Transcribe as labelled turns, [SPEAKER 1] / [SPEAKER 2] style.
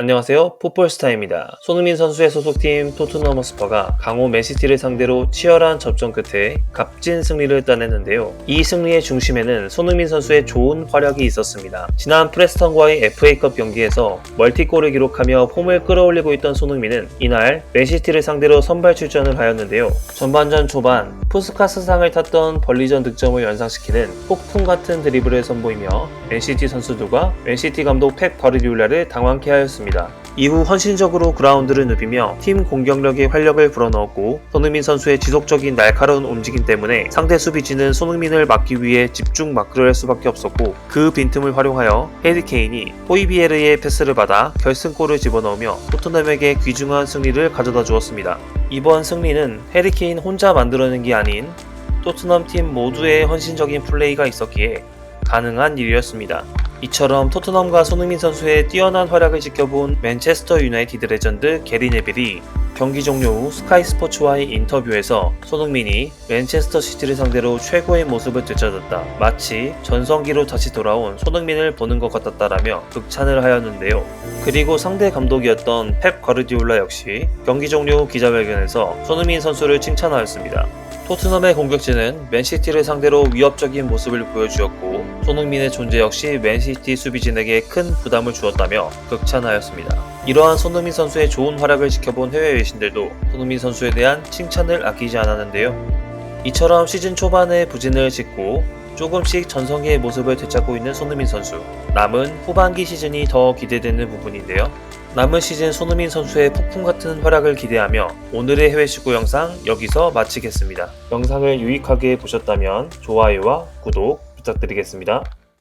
[SPEAKER 1] 안녕하세요. 풋볼스타입니다. 손흥민 선수의 소속팀 토트넘 허스퍼가 강호 맨시티를 상대로 치열한 접전 끝에 값진 승리를 따냈는데요. 이 승리의 중심에는 손흥민 선수의 좋은 활약이 있었습니다. 지난 프레스턴과의 FA컵 경기에서 멀티골을 기록하며 폼을 끌어올리고 있던 손흥민은 이날 맨시티를 상대로 선발 출전을 하였는데요. 전반전 초반 푸스카스상을 탔던 벌리전 득점을 연상시키는 폭풍 같은 드리블을 선보이며 맨시티 선수들과 맨시티 감독 펩 과르디올라를 당황케 하였습니다. 이후 헌신적으로 그라운드를 누비며 팀 공격력에 활력을 불어넣었고 손흥민 선수의 지속적인 날카로운 움직임 때문에 상대 수비진은 손흥민을 막기 위해 집중 마크를 할 수밖에 없었고 그 빈틈을 활용하여 해리 케인이 호이비에르의 패스를 받아 결승골을 집어넣으며 토트넘에게 귀중한 승리를 가져다 주었습니다. 이번 승리는 해리 케인 혼자 만들어낸 게 아닌 토트넘 팀 모두의 헌신적인 플레이가 있었기에 가능한 일이었습니다. 이처럼 토트넘과 손흥민 선수의 뛰어난 활약을 지켜본 맨체스터 유나이티드 레전드 게리 네빌이 경기 종료 후 스카이 스포츠와의 인터뷰에서 손흥민이 맨체스터 시티를 상대로 최고의 모습을 되찾았다. 마치 전성기로 다시 돌아온 손흥민을 보는 것 같았다라며 극찬을 하였는데요. 그리고 상대 감독이었던 펩 과르디올라 역시 경기 종료 후 기자회견에서 손흥민 선수를 칭찬하였습니다. 토트넘의 공격진은 맨시티를 상대로 위협적인 모습을 보여주었고 손흥민의 존재 역시 맨시티 수비진에게 큰 부담을 주었다며 극찬하였습니다. 이러한 손흥민 선수의 좋은 활약을 지켜본 해외 외신들도 손흥민 선수에 대한 칭찬을 아끼지 않았는데요. 이처럼 시즌 초반에 부진을 짚고 조금씩 전성기의 모습을 되찾고 있는 손흥민 선수. 남은 후반기 시즌이 더 기대되는 부분인데요. 남은 시즌 손흥민 선수의 폭풍 같은 활약을 기대하며 오늘의 해외 축구 영상 여기서 마치겠습니다. 영상을 유익하게 보셨다면 좋아요와 구독 부탁드리겠습니다.